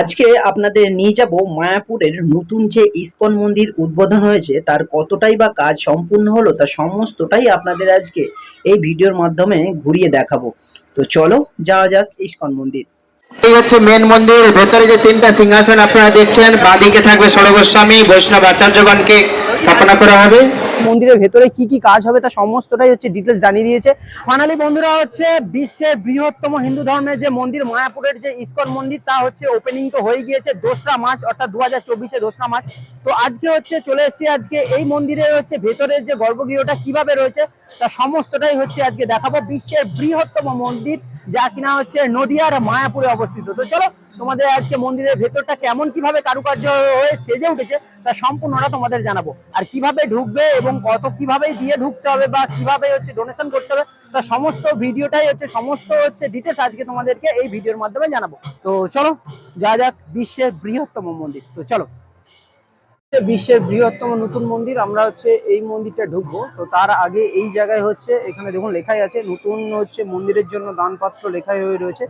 আজকে আপনাদের নিয়ে যাব মায়াপুরের নতুন যে ইস্কন মন্দির উদ্বোধন হয়েছে, তার কতটাই বা কাজ সম্পূর্ণ হলো, তা সমস্তটাই আপনাদের আজকে এই ভিডিওর মাধ্যমে ঘুরিয়ে দেখাবো। তো চলো, যাওয়া যাক ইস্কন মন্দির। এই হচ্ছে মেন মন্দির। ভেতরে যে তিনটা সিংহাসন আপনারা দেখছেন বাঁদিকে থাকবে ষোড় গোস্বামী, বৈষ্ণব আচার্যগণকে স্থাপনা করা হবে। মন্দিরের ভেতরে কি কি কাজ হবে তা সমস্তটাই হচ্ছে ডিটেলস জানিয়ে দিয়েছে। ফাইনালি বন্ধুরা হচ্ছে বিশ্বের বৃহত্তম হিন্দু ধর্মের যে মন্দির, মায়াপুরের যে ইসকন মন্দির, তা হচ্ছে ওপেনিং তো হয়ে গিয়েছে দোসরা মার্চ, অর্থাৎ দু হাজার চব্বিশে দোসরা মার্চ। তো আজকে হচ্ছে চলে এসেছি আজকে এই মন্দিরের হচ্ছে ভেতরের যে গর্ভগৃহটা কীভাবে রয়েছে, তা সমস্তটাই হচ্ছে আজকে দেখাবো। বিশ্বের বৃহত্তম মন্দির, যা কিনা হচ্ছে নদিয়ার মায়াপুরে অবস্থিত। তো চলো, তোমাদের আজকে মন্দিরের ভেতরটা কেমন, কীভাবে কারুকার্য হয়ে সেজে উঠেছে, তা সম্পূর্ণটা তোমাদের জানাব। আর কীভাবে ঢুকবে এবং কত কীভাবে দিয়ে ঢুকতে হবে বা কীভাবে হচ্ছে ডোনেশন করতে হবে, তা সমস্ত ভিডিওটাই হচ্ছে, সমস্ত হচ্ছে ডিটেলস আজকে তোমাদেরকে এই ভিডিওর মাধ্যমে জানাব। তো চলো, যা যাক, বিশ্বের বৃহত্তম মন্দির। তো চলো বিশ্বের বৃহত্তম নতুন মন্দির, আমরা হচ্ছে এই মন্দিরটা ঢুকবো। তো তার আগে এই জায়গায় হচ্ছে, এখানে দেখুন লেখাই আছে, নতুন হচ্ছে মন্দিরের জন্য দানপত্র লেখাই হয়ে রয়েছে।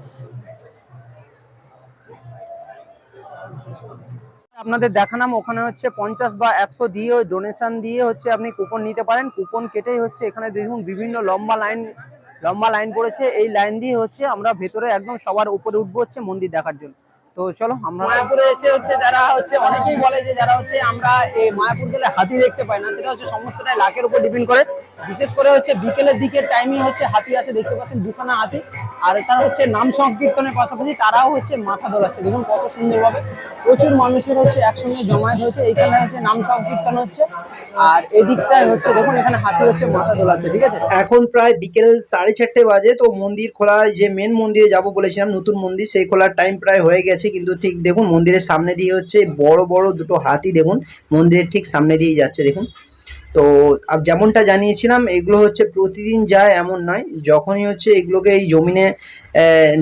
আপনাদের দেখানাম ওখানে হচ্ছে পঞ্চাশ বা একশো দিয়ে ডোনেশন দিয়ে হচ্ছে আপনি কুপন নিতে পারেন। কুপন কেটেই হচ্ছে এখানে দেখুন বিভিন্ন লম্বা লাইন লম্বা লাইন পড়েছে। এই লাইন দিয়ে হচ্ছে আমরা ভেতরে একদম সবার উপরে উঠবো হচ্ছে মন্দির দেখার জন্য। তো চলো আমরা মায়াপুরে এসে হচ্ছে যারা হচ্ছে অনেকেই বলে যে যারা হচ্ছে আমরা এই মায়াপুর গেলে হাতি দেখতে পাই না সেটা হচ্ছে সমস্তটাই লাখের উপর ডিপেন্ড করে। বিশেষ করে হচ্ছে বিকেলের দিকের টাইমিং হচ্ছে হাতি আছে দেখতে পাচ্ছেন দুখানা হাতি। আর তারা হচ্ছে নাম সংকীর্তনের পাশাপাশি তারাও হচ্ছে মাথা দোলাচ্ছে। দেখুন কত সুন্দরভাবে প্রচুর মানুষের হচ্ছে একসঙ্গে জমায়েত হয়েছে এইখানে হচ্ছে নাম সংকীর্তন হচ্ছে। আর এদিকটায় হচ্ছে দেখুন এখানে হাতি হচ্ছে মাথা দোলাচ্ছে ঠিক আছে? এখন প্রায় বিকেল সাড়ে চারটে বাজে তো মন্দির খোলার যে মেন মন্দিরে যাব বলেছিলাম নতুন মন্দির সেই খোলার টাইম প্রায় হয়ে গেছে। কিন্তু ঠিক দেখুন, মন্দিরের সামনে দিয়ে হচ্ছে বড় বড় দুটো হাতি দেখুন, মন্দিরের ঠিক সামনে দিয়ে যাচ্ছে দেখুন। তো যেমনটা জানিয়েছিলাম, এগুলো হচ্ছে প্রতিদিন যায় এমন নয়, যখনই হচ্ছে এগুলোকে এই জমিনে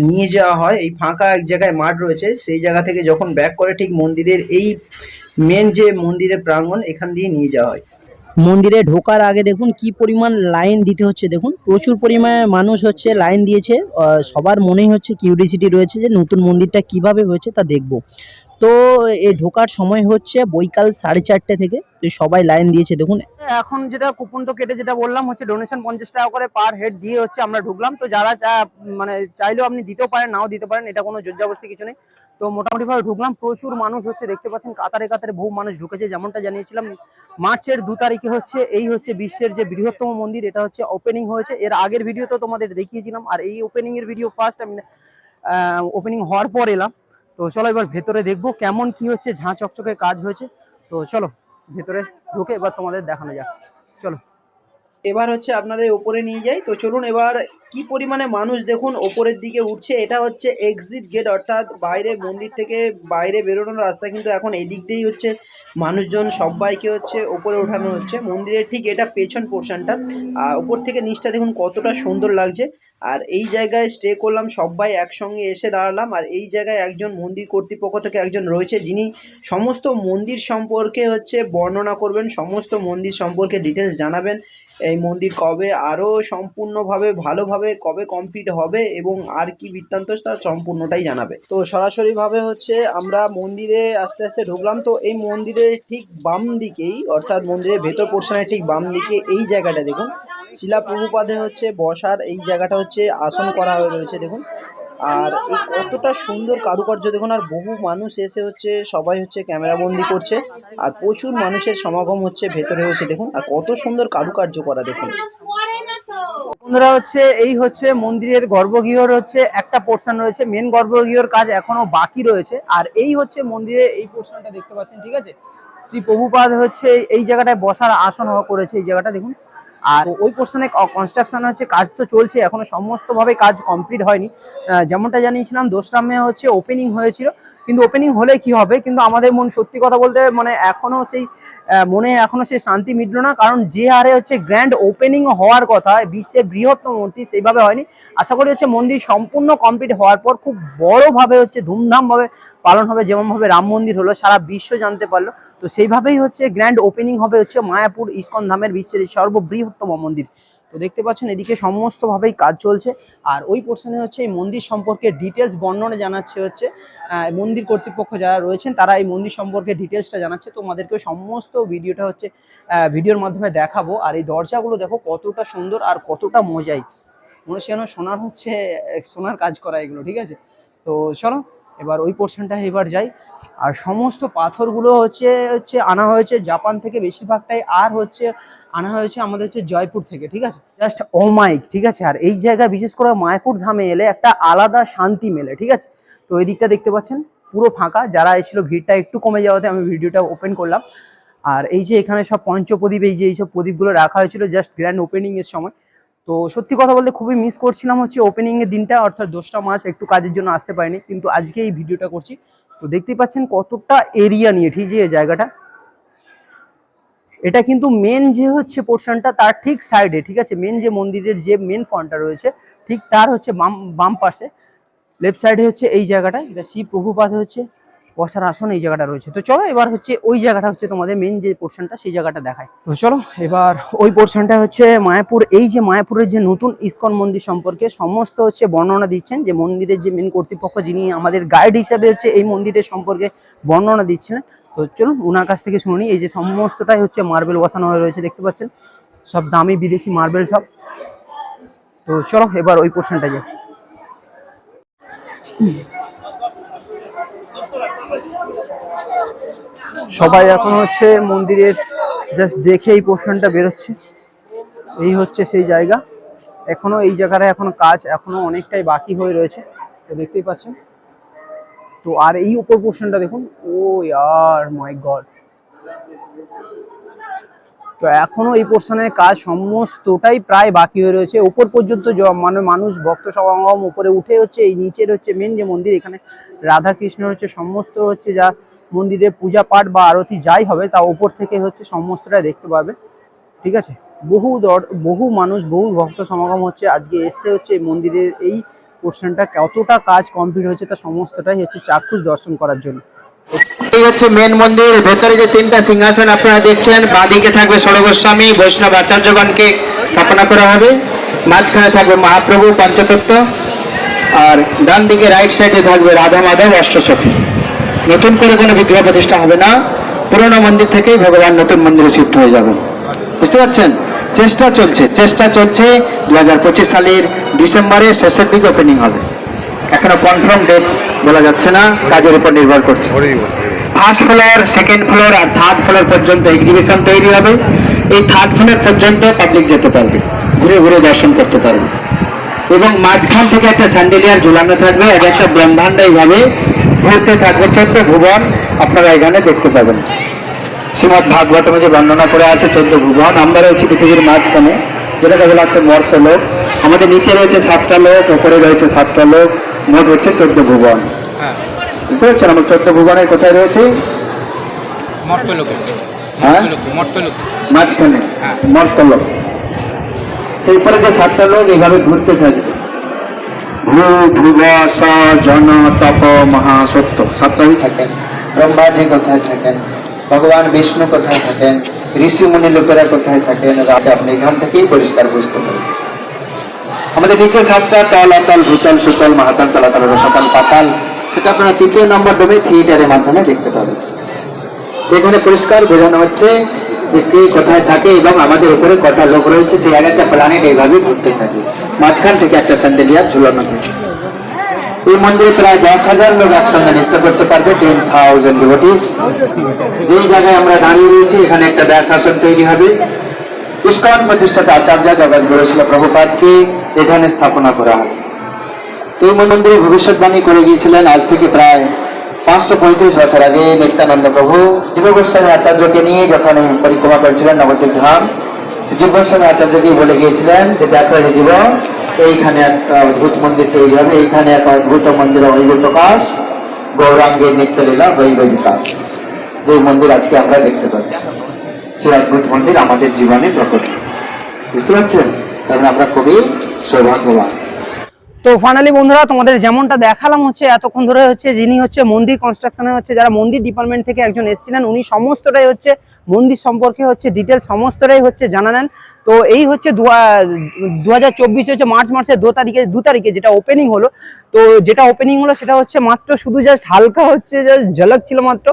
নিয়ে যাওয়া হয়, এই ফাঁকা এক জায়গায় মাঠ রয়েছে, সেই জায়গা থেকে যখন ব্যাক করে ঠিক মন্দিরের এই মেন যে মন্দিরের প্রাঙ্গণ, এখান দিয়ে নিয়ে যাওয়া হয়। মন্দিরে ঢোকার আগে দেখুন কি পরিমাণ লাইন দিতে হচ্ছে। দেখুন, প্রচুর পরিমাণে মানুষ হচ্ছে লাইন দিয়েছে। সবার মনেই হচ্ছে কিউরিসিটি রয়েছে যে নতুন মন্দিরটা কীভাবে হয়েছে তা দেখব। তো এ ঢোকার সময় হচ্ছে বৈকাল সাড়ে চারটে থেকে। তো সবাই লাইন দিয়েছে, দেখুন। এখন যেটা কুপন তো কেটে যেটা বললাম, হচ্ছে ডোনেশন পঞ্চাশ টাকা করে পার হেড দিয়ে হচ্ছে আমরা ঢুকলাম। তো যারা মানে চাইলেও আপনি দিতেও পারেন, নাও দিতে পারেন, এটা কোনো জোরজাবস্তি কিছু নেই। তো মোটামুটি ভাবে ঢুকলাম, প্রচুর মানুষ হচ্ছে, দেখতে পাচ্ছেন কাতারে কাতারে বহু মানুষ ঢুকেছে, যেমনটা জানিয়েছিলাম। মার্চের দু তারিখে হচ্ছে, এই হচ্ছে বিশ্বের যে বৃহত্তম মন্দির, এটা হচ্ছে ওপেনিং হয়েছে। এর আগের ভিডিও তো তোমাদের দেখিয়েছিলাম, আর এই ওপেনিং এর ভিডিও ফার্স্ট আমি ওপেনিং হওয়ার পর এলাম। তো চলো এবার ভেতরে দেখব কেমন কি হচ্ছে, ঝাঁ চকচকে কাজ হয়েছে। তো চলো ভেতরে ঢুকে এবার তোমাদের দেখানো যাক। চলো। এবার হচ্ছে আপনাদের ওপরে নিয়ে যাই। তো চলুন এবার কি পরিমাণে মানুষ দেখুন ওপরের দিকে উঠছে, এটা হচ্ছে এক্সিট গেট অর্থাৎ বাইরে মন্দির থেকে বাইরে বেরোনোর রাস্তা কিন্তু এখন এদিক দিয়েই হচ্ছে। মানুষজন সবাইকে হচ্ছে ওপরে ওঠানো হচ্ছে। মন্দিরের ঠিক এটা পেছন পোর্শনটা আর ওপর থেকে নিচটা দেখুন কতটা সুন্দর লাগছে। আর এই জায়গায় স্টে করলাম, সবাই একসঙ্গে এসে দাঁড়ালাম। আর এই জায়গায় একজন মন্দির কর্তৃপক্ষ থেকে একজন রয়েছে, যিনি সমস্ত মন্দির সম্পর্কে হচ্ছে বর্ণনা করবেন, সমস্ত মন্দির সম্পর্কে ডিটেলস জানাবেন। এই মন্দির কবে আরও সম্পূর্ণভাবে, ভালোভাবে, কবে কমপ্লিট হবে এবং আর কি বৃত্তান্ত তার সম্পূর্ণটাই জানাবে। তো সরাসরিভাবে হচ্ছে আমরা মন্দিরে আস্তে আস্তে ঢুকলাম। তো এই মন্দিরের ঠিক বাম দিকেই অর্থাৎ মন্দিরের ভেতর পোর্শনের ঠিক বাম দিকে এই জায়গাটা দেখুন। শিলা প্রভুপাদে হচ্ছে বসার এই জায়গাটা হচ্ছে আসন করা হয়ে রয়েছে, দেখুন। আর এই কতটা সুন্দর কারুকার্য, দেখুন, আর বহু মানুষ এসে হচ্ছে, সবাই হচ্ছে ক্যামেরা বন্দি করছে, আর প্রচুর মানুষের সমাগম হচ্ছে ভেতরে হচ্ছে, দেখুন। আর কত সুন্দর কারুকার্য করা, দেখুন। বন্ধুরা, হচ্ছে, এই হচ্ছে মন্দিরের গর্ভগৃহর হচ্ছে একটা পোর্শন রয়েছে মেন গর্ভগৃহর কাজ এখনও বাকি রয়েছে, আর এই হচ্ছে মন্দিরের এই পোর্শনটা দেখতে পাচ্ছেন, ঠিক আছে? শ্রী প্রভুপাদ হচ্ছে এই জায়গাটায় বসার আসন করেছে, এই জায়গাটা, দেখুন। আর ওই পোর্শনে কনস্ট্রাকশন হচ্ছে, কাজ তো চলছে, এখনও সমস্তভাবে কাজ কমপ্লিট হয়নি। যেমনটা জানিয়েছিলাম দোসরা দোসরামে হচ্ছে ওপেনিং হয়েছিল। কিন্তু ওপেনিং হলে কি হবে? কিন্তু আমাদের মন সত্যি কথা বলতে মানে এখনও সেই মনে এখনও সেই শান্তি মিটলো না। কারণ যে হারে হচ্ছে গ্র্যান্ড ওপেনিং হওয়ার কথা, বিশ্বের বৃহত্তম মন্দির সেইভাবে হয়নি। আশা করি হচ্ছে মন্দির সম্পূর্ণ কমপ্লিট হওয়ার পর খুব বড়ভাবে হচ্ছে ধুমধাম ভাবে পালন হবে যেমনভাবে রাম মন্দির হলো, সারা বিশ্ব জানতে পারল। তো সেইভাবেই হচ্ছে গ্র্যান্ড ওপেনিং হবে হচ্ছে মায়াপুর ইস্কন ধামের বিশ্বের সর্ববৃহত্তম মন্দির। তো তো দেখতে পাচ্ছেন, এদিকে সমস্তভাবেই কাজ চলছে। আর ওই পোর্শনে হচ্ছে এই মন্দির সম্পর্কে ডিটেলস বর্ণনা জানাচ্ছে হচ্ছে মন্দির কর্তৃপক্ষ যারা রয়েছেন, তারা এই মন্দির সম্পর্কে ডিটেলসটা জানাচ্ছে। তোমাদেরকে সমস্ত ভিডিওটা হচ্ছে ভিডিওর মাধ্যমে দেখাবো। আর এই দরজাগুলো দেখো কতটা সুন্দর আর কতটা মজাই। মনে হচ্ছে যেন সোনার হচ্ছে, সোনার কাজ করা এগুলো, ঠিক আছে? তো চলো এবার ওই পোর্শনটা এবার যাই। আর সমস্ত পাথরগুলো হচ্ছে হচ্ছে আনা হয়েছে জাপান থেকে বেশিরভাগটাই আর হচ্ছে আনা হয়েছে আমাদের হচ্ছে জয়পুর থেকে, ঠিক আছে? জাস্ট অমাইক ঠিক আছে? আর এই জায়গায় বিশেষ করে মায়াপুর ধামে এলে একটা আলাদা শান্তি মেলে, ঠিক আছে? তো এই দিকটা দেখতে পাচ্ছেন, পুরো ফাঁকা। যারা এসেছিল, ভিড়টা একটু কমে যাওয়াতে আমি ভিডিওটা ওপেন করলাম। আর এই যে এখানে সব পঞ্চপ্রদীপ, এই যে এইসব প্রদীপগুলো রাখা হয়েছিল জাস্ট গ্র্যান্ড ওপেনিং এর সময়। তো সত্যি কথা বলতে খুবই মিস করছিলাম হচ্ছে ওপেনিং এর দিনটা, অর্থাৎ দোসরা মাস, একটু কাজের জন্য আসতে পারিনি, কিন্তু আজকে এই ভিডিওটা করছি। তো দেখতেই পাচ্ছেন কতটা এরিয়া নিয়ে, ঠিক যে জায়গাটা? এটা কিন্তু মেন যে হচ্ছে পোর্শনটা তার ঠিক সাইডে ঠিক আছে? মেন যে মন্দিরের যে মেন ফ্রন্টটা রয়েছে, ঠিক তার হচ্ছে বাম বাম পাশে। লেফট সাইডে হচ্ছে এই জায়গাটা, এটা শিব প্রভুপাত হচ্ছে। বসার আসন এই জায়গাটা রয়েছে। তো চলো, এবার হচ্ছে ওই জায়গাটা হচ্ছে তোমাদের মেন যে পোর্শনটা সেই জায়গাটা দেখায় তো চলো, এবার ওই পোর্শনটা হচ্ছে মায়াপুর। এই যে মায়াপুরের যে নতুন ইস্কন মন্দির সম্পর্কে সমস্ত হচ্ছে বর্ণনা দিচ্ছেন, যে মন্দিরের যে মেন কর্তৃপক্ষ যিনি আমাদের গাইড হিসাবে হচ্ছে এই মন্দিরের সম্পর্কে বর্ণনা দিচ্ছেন তো চলুন ওনার কাছ থেকে শুনি এই যে সমস্তটাই হচ্ছে মার্বেল বসানো হয়ে রয়েছে, দেখতে পাচ্ছেন? সব দামি বিদেশি মার্বেল সব। তো চলো, এবার ওই পোর্শনটা যাই। সবাই এখন হচ্ছে মন্দিরের জাস্ট দেখে এই পোর্শনটা বেরোচ্ছে। এই হচ্ছে সেই জায়গা। এখনও এই জায়গাটা এখনও কাজ এখনও অনেকটাই বাকি হয়ে রয়েছে। তো দেখতেই পাচ্ছেন। তো আর এই উপর পোর্শনটা দেখুন। ও ইয়ার মাই গড তো এখনও এই পোর্শনের কাজ সমস্তটাই প্রায় বাকি হয়ে রয়েছে। উপর পর্যন্ত মানে মানুষ ভক্ত সমাগম উপরে উঠে হচ্ছে, এই নিচের হচ্ছে মেন যে মন্দির, এখানে রাধা কৃষ্ণ হচ্ছে সমস্ত হচ্ছে যা মন্দিরে পূজা পাঠ বা আরতি যাই হবে, তা ওপর থেকে হচ্ছে সমস্তটা দেখতে পাবে। ঠিক আছে? বহু দর, বহু মানুষ, বহু ভক্ত সমাগম হচ্ছে, আজকে এসছে হচ্ছে মন্দিরের এই পোর্শনটা কতটা কাজ কমপ্লিট হয়েছে, তা সমস্তটাই হচ্ছে চাক্ষুষ দর্শন করার জন্য। এই হচ্ছে মেন মন্দির, ভেতরে যে তিনটা সিংহাসন আপনারা দেখছেন, বাঁদিকে থাকবে ষড়গোস্বামী বৈষ্ণব আচার্যগণকে স্থাপনা করা হবে। মাঝখানে থাকবে মহাপ্রভু, পঞ্চতত্ত্ব। আর ডান দিকে রাইট সাইডে থাকবে রাধা মাধব অষ্টসখী। নতুন করে কোনো বিগ্রহ প্রতিষ্ঠা হবে না। পুরোনো মন্দির থেকেই ভগবান নতুন মন্দিরে শিফট হয়ে যাবেন বুঝতে পারছেন? চেষ্টা চলছে। চেষ্টা চলছে দু হাজার পঁচিশ সালের ডিসেম্বরের শেষের দিকে ওপেনিং হবে। এখনও কনফার্ম ডেট বলা যাচ্ছে না। কাজের উপর নির্ভর করছে। ফার্স্ট ফ্লোর সেকেন্ড ফ্লোর আর থার্ড ফ্লোর পর্যন্ত এক্সিবিশন তৈরি হবে। এই থার্ড ফ্লোর পর্যন্ত পাবলিক যেতে পারবে। ঘুরে ঘুরে দর্শন করতে পারবে। এবং মাঝখান থেকে একটা স্যান্ডেলিয়ার ঝুলানো থাকবে আর একটা ব্রহ্মাণ্ড এইভাবে ঘুরতে থাকবে চোদ্দ ভুবন আপনারা এখানে দেখতে পাবেন। শ্রীমদ ভাগবতমে যে বর্ণনা করে আছে চোদ্দ ভুবন আমরা রয়েছি পৃথিবীর মাঝখানে যেটাকে বলা হচ্ছে মর্ত লোক। আমাদের নিচে রয়েছে সাতটা লোক ওপরে রয়েছে সাতটা লোক মোট হচ্ছে চোদ্দ ভুবন। বুঝতে পারছেন আমার চোদ্দ ভুবনের কোথায় রয়েছে? মর্তলোকে হ্যাঁ? মর্তলোকে মর্তলোক মাঝখানে হ্যাঁ। মর্তলোক সেই পরে যে সাতটা লোক এইভাবে ঘুরতে থাকবে ভূ ভুব জন, তপ, মহাসত্য সাতটাই থাকেন। ব্রহ্মাজি কোথায় থাকেন? ভগবান বিষ্ণু কোথায় থাকেন? ঋষি মুনি লোকেরা কোথায় থাকেন? আপনি এখান থেকেই পরিষ্কার বুঝতে পারবেন। আমাদের নিচে সাতটা, তল অতল ভূতল, সুতল, মহাতল, তলাতল, রসাতল, পাতাল। সেটা আপনারা তৃতীয় নম্বর ডোমে থিয়েটারের মাধ্যমে দেখতে পাবেন। এখানে পরিষ্কার বোঝানো হচ্ছে কে কোথায় থাকে এবং আমাদের উপরে কটা লোক রয়েছে, সেই এক একটা প্ল্যানেট এইভাবে ঘুরতে থাকে। মাঝখান থেকে একটা স্যান্ডেলিয়ার ঝুলানো থাকে। এই মন্দিরে প্রায় দশ হাজার লোক একসঙ্গে নৃত্য করতে পারবে টেন থাউজেন্ড ডিভোটিস যেই জায়গায় আমরা দাঁড়িয়ে রয়েছি, এখানে একটা ব্যাস আসন তৈরি হবে। ইস্কন প্রতিষ্ঠাতা আচার্য জগৎগুরু ছিল প্রভুপাদকে এখানে স্থাপনা করা হবে। এই মন্দিরে ভবিষ্যৎবাণী করে গিয়েছিলেন, আজ থেকে প্রায় পাঁচশো পঁয়ত্রিশ বছর আগে নিত্যানন্দ প্রভু জীব গোস্বামী আচার্যকে নিয়ে যখন পরিক্রমা করেছিলেন নবদ্বীপ ধাম তো জীব গোস্বামী আচার্যকে বলে গিয়েছিলেন যে, দেখো হে জীব এইখানে একটা অদ্ভুত মন্দির তৈরি হবে, এইখানে একটা অদ্ভুত মন্দির হইব প্রকাশ, গৌরাঙ্গের নিত্যলীলা হইব বিকাশ। যে মন্দির আজকে আমরা দেখতে পাচ্ছি সেই অদ্ভুত মন্দির আমাদের জীবনে প্রকট। বুঝতে পারছেন? কারণ আমরা খুবই সৌভাগ্যবান। তো ফাইনালি বন্ধুরা, তোমাদের যেমনটা দেখালাম হচ্ছে, এতক্ষণ ধরে হচ্ছে যিনি হচ্ছে মন্দির কনস্ট্রাকশনে হচ্ছে, যারা মন্দির ডিপার্টমেন্ট থেকে একজন এসেছিলেন, উনি সমস্তটাই হচ্ছে মন্দির সম্পর্কে হচ্ছে ডিটেলস সমস্তটাই হচ্ছে জানালেন। তো এই হচ্ছে দু হাজার চব্বিশ হচ্ছে মার্চ মাসের দু তারিখে দু তারিখে যেটা ওপেনিং হলো, তো যেটা ওপেনিং হলো সেটা হচ্ছে মাত্র শুধু জাস্ট হালকা হচ্ছে ঝলক ছিল মাত্র।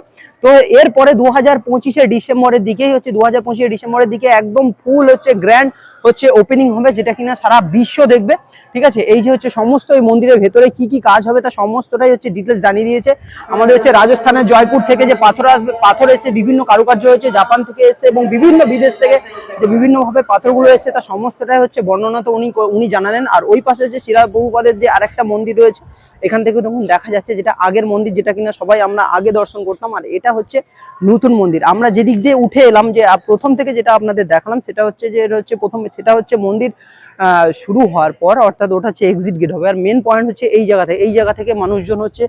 তো এরপরে দু হাজার পঁচিশে ডিসেম্বরের দিকেই হচ্ছে, দু হাজার পঁচিশে ডিসেম্বরের দিকে একদম ফুল হচ্ছে গ্র্যান্ড হচ্ছে ওপেনিং হবে, যেটা কিনা সারা বিশ্ব দেখবে। ঠিক আছে? এই যে হচ্ছে সমস্ত এই মন্দিরের ভেতরে কি কি কাজ হবে তা সমস্তটাই হচ্ছে ডিটেলস জানিয়ে দিয়েছে। আমাদের হচ্ছে রাজস্থানের জয়পুর থেকে যে পাথর আসবে, পাথর এসে বিভিন্ন কারুকার্য হয়েছে, জাপান থেকে এসে এবং বিভিন্ন বিদেশ থেকে যে বিভিন্নভাবে পাথরগুলো এসে তা সমস্তটাই হচ্ছে বর্ণনা তো উনি উনি জানালেন। আর ওই পাশে যে শিলা বহুপাদের যে আরেকটা মন্দির রয়েছে, এখান থেকে দেখুন দেখা যাচ্ছে যেটা আগের মন্দির, যেটা কিনা সবাই আমরা আগে দর্শন করতাম, আর এটা হচ্ছে নতুন মন্দির। আমরা যেদিক দিয়ে উঠে এলাম, যে প্রথম থেকে যেটা আপনাদের দেখালাম, সেটা হচ্ছে যে হচ্ছে প্রথম সেটা হচ্ছে মন্দির শুরু হওয়ার পর, অর্থাৎ ওটা হচ্ছে এক্সিট গেট হবে। আর মেন পয়েন্ট হচ্ছে এই জায়গা থেকে এই জায়গা থেকে মানুষজন হচ্ছে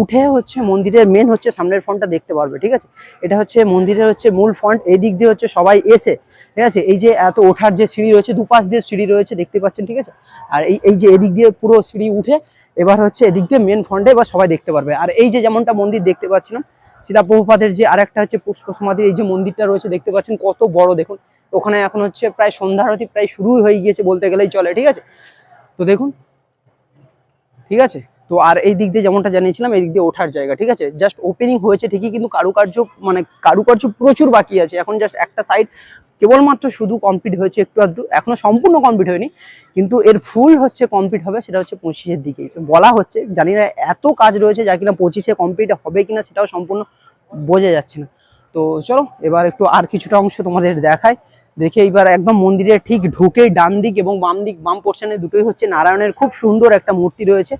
উঠে হচ্ছে মন্দিরের মেন হচ্ছে সামনের ফ্রন্টটা দেখতে পারবে, ঠিক আছে? এটা হচ্ছে মন্দিরের হচ্ছে মূল ফ্রন্ট এই দিক দিয়ে হচ্ছে সবাই এসে, ঠিক আছে? এই যে এত ওঠার যে সিঁড়ি রয়েছে, দুপাশ দিয়ে সিঁড়ি রয়েছে, দেখতে পাচ্ছেন, ঠিক আছে? আর এই এই যে এদিক দিয়ে পুরো সিঁড়ি উঠে, এবার হচ্ছে এদিক দিয়ে মেন ফন্টে এবার সবাই দেখতে পারবে। আর এই যে যেমনটা মন্দির দেখতে পাচ্ছিলাম সীতা প্রভুপাদের যে আরেকটা হচ্ছে পুষ্প সমাধির এই যে মন্দিরটা রয়েছে, দেখতে পাচ্ছেন কত বড়, দেখুন। ওখানে এখন হচ্ছে প্রায় সন্ধ্যা আরতি প্রায় শুরুই হয়ে গিয়েছে বলতে গেলেই চলে, ঠিক আছে? তো দেখুন, ঠিক আছে? তো আর এই দিক দিয়ে যেমনটা জানিয়েছিলাম, এই দিক দিয়ে ওঠার জায়গা, ঠিক আছে? জাস্ট ওপেনিং হয়েছে ঠিকই, কিন্তু কারুকার্য মানে কারুকার্য প্রচুর বাকি আছে। এখন জাস্ট একটা সাইড কেবলমাত্র শুধু কমপ্লিট হয়েছে একটু আধটু, এখনও সম্পূর্ণ কমপ্লিট হয়নি, কিন্তু এর ফুল হচ্ছে কমপ্লিট হবে, সেটা হচ্ছে পঁচিশের দিকে। বলা হচ্ছে, জানি না এত কাজ রয়েছে যা কিনা পঁচিশে কমপ্লিট হবে কিনা, সেটাও সম্পূর্ণ বোঝা যাচ্ছে না। তো চলো, এবার একটু আর কিছুটা অংশ তোমাদের দেখায় দেখে এইবার একদম মন্দিরের ঠিক ঢুকেই ডান দিক এবং বাম দিক, বাম পোর্শনে দুটোই হচ্ছে নারায়ণের খুব সুন্দর একটা মূর্তি রয়েছে।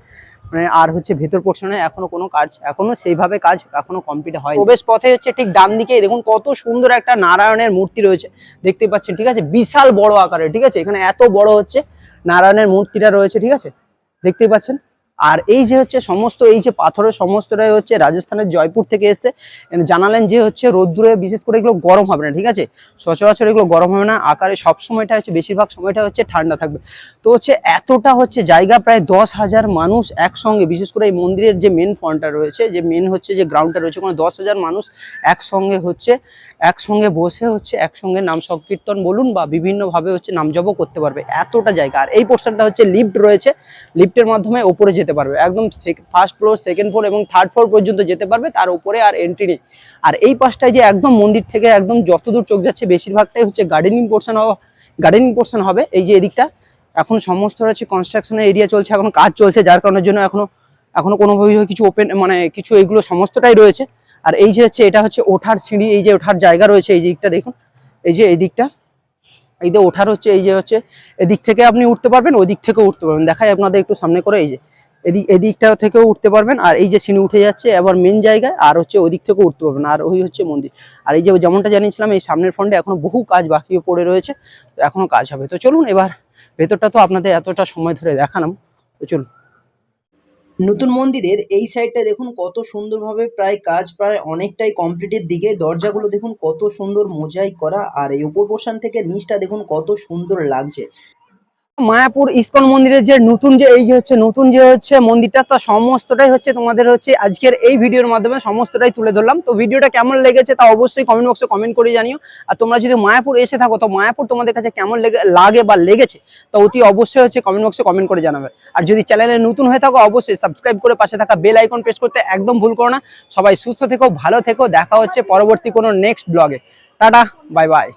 মানে আর হচ্ছে ভেতর পোর্শনে এখনও কোনো কাজ, এখনও সেইভাবে কাজ এখনও কমপ্লিট হয় প্রবেশ পথে হচ্ছে ঠিক ডান দিকে দেখুন কত সুন্দর একটা নারায়ণের মূর্তি রয়েছে। দেখতে পাচ্ছেন, ঠিক আছে? বিশাল বড় আকারে ঠিক আছে? এখানে এত বড় হচ্ছে নারায়ণের মূর্তিটা রয়েছে, ঠিক আছে? দেখতে পাচ্ছেন? আর এই যে হচ্ছে সমস্ত, এই যে পাথরের সমস্তটাই হচ্ছে রাজস্থানের জয়পুর থেকে এসে জানালেন যে হচ্ছে রোদ্দুরে বিশেষ করে এগুলো গরম হবে না, ঠিক আছে? সচরাচর এগুলো গরম হবে না, আকারে সব সময়টা হচ্ছে, বেশিরভাগ সময়টা হচ্ছে ঠান্ডা থাকবে। তো হচ্ছে এতটা হচ্ছে জায়গা, প্রায় দশ হাজার মানুষ একসঙ্গে, বিশেষ করে এই মন্দিরের যে মেন ফ্রন্টটা রয়েছে, যে মেন হচ্ছে যে গ্রাউন্ডটা রয়েছে, ওখানে দশ হাজার মানুষ একসঙ্গে হচ্ছে, একসঙ্গে বসে হচ্ছে, একসঙ্গে নাম সংকীর্তন বলুন বা বিভিন্নভাবে হচ্ছে নাম জপও করতে পারবে। এতটা জায়গা। আর এই পোর্শনটা হচ্ছে লিফট রয়েছে। লিফটের মাধ্যমে ওপরে যেতে পারবে। একদম ফার্স্ট ফ্লোর সেকেন্ড ফ্লোর এবং থার্ড ফ্লোর পর্যন্ত যেতে পারবে, তার উপরে আর এন্ট্রি নেই। আর এই পাশটায় যে একদম মন্দির থেকে একদম যতদূর চোখ যাচ্ছে, বেশিরভাগটাই হচ্ছে গার্ডেনিং পোর্শন গার্ডেনিং পোর্শন হবে এই যে এদিকটা। এখন সমস্ত হচ্ছে কনস্ট্রাকশনের এরিয়া চলছে, এখন কাজ চলছে, যার কারণের জন্য এখনও এখনও কোনোভাবে কিছু ওপেন মানে কিছু এইগুলো সমস্তটাই রয়েছে। আর এই যে হচ্ছে, এটা হচ্ছে ওঠার সিঁড়ি, এই যে ওঠার জায়গা রয়েছে এই দিকটা দেখুন। এই যে এই দিকটা এই যে ওঠার হচ্ছে, এই যে হচ্ছে, এদিক থেকে আপনি উঠতে পারবেন ওই দিক থেকেও উঠতে পারবেন। দেখাই আপনাদের একটু সামনে করে, এই যে এদিক এদিকটা থেকেও উঠতে পারবেন। আর এই যে সিঁড়ি উঠে যাচ্ছে আবার মেন জায়গায় আর হচ্ছে ওই দিক থেকেও উঠতে পারবেন। আর ওই হচ্ছে মন্দির। আর এই যে যেমনটা জানিয়েছিলাম, এই সামনের ফ্রন্টে এখনও বহু কাজ বাকিও পড়ে রয়েছে। তো এখনও কাজ হবে। তো চলুন এবার ভেতরটা তো আপনাদের এতটা সময় ধরে দেখালাম। তো চলুন। নতুন মন্দিরের এই সাইডটা দেখুন, কত সুন্দরভাবে প্রায় কাজ প্রায় অনেকটাই কমপ্লিটের দিকে। দরজাগুলো দেখুন, কত সুন্দর মোজাই করা। আর এই উপর পোর্শন থেকে নিচটা দেখুন, কত সুন্দর লাগছে। মায়াপুর ইসকন মন্দিরের যে নতুন যে এই যে হচ্ছে, নতুন যে হচ্ছে মন্দিরটা, তা সমস্তটাই হচ্ছে তোমাদের হচ্ছে আজকের এই ভিডিওর মাধ্যমে সমস্তটাই তুলে ধরলাম। তো ভিডিওটা কেমন লেগেছে তা অবশ্যই কমেন্ট বক্সে কমেন্ট করে জানিও। আর তোমরা যদি মায়াপুর এসে থাকো, তো মায়াপুর তোমাদের কাছে কেমন লেগে বা লেগেছে, তো অতি অবশ্যই হচ্ছে কমেন্ট বক্সে কমেন্ট করে জানাবে। আর যদি চ্যানেলে নতুন হয়ে থাকো, অবশ্যই সাবস্ক্রাইব করে পাশে থাকা বেল আইকন প্রেস করতে একদম ভুল করো না। সবাই সুস্থ থেকো, ভালো থেকো। দেখা হচ্ছে পরবর্তী কোনো নেক্সট ব্লগে টাটা বাই বাই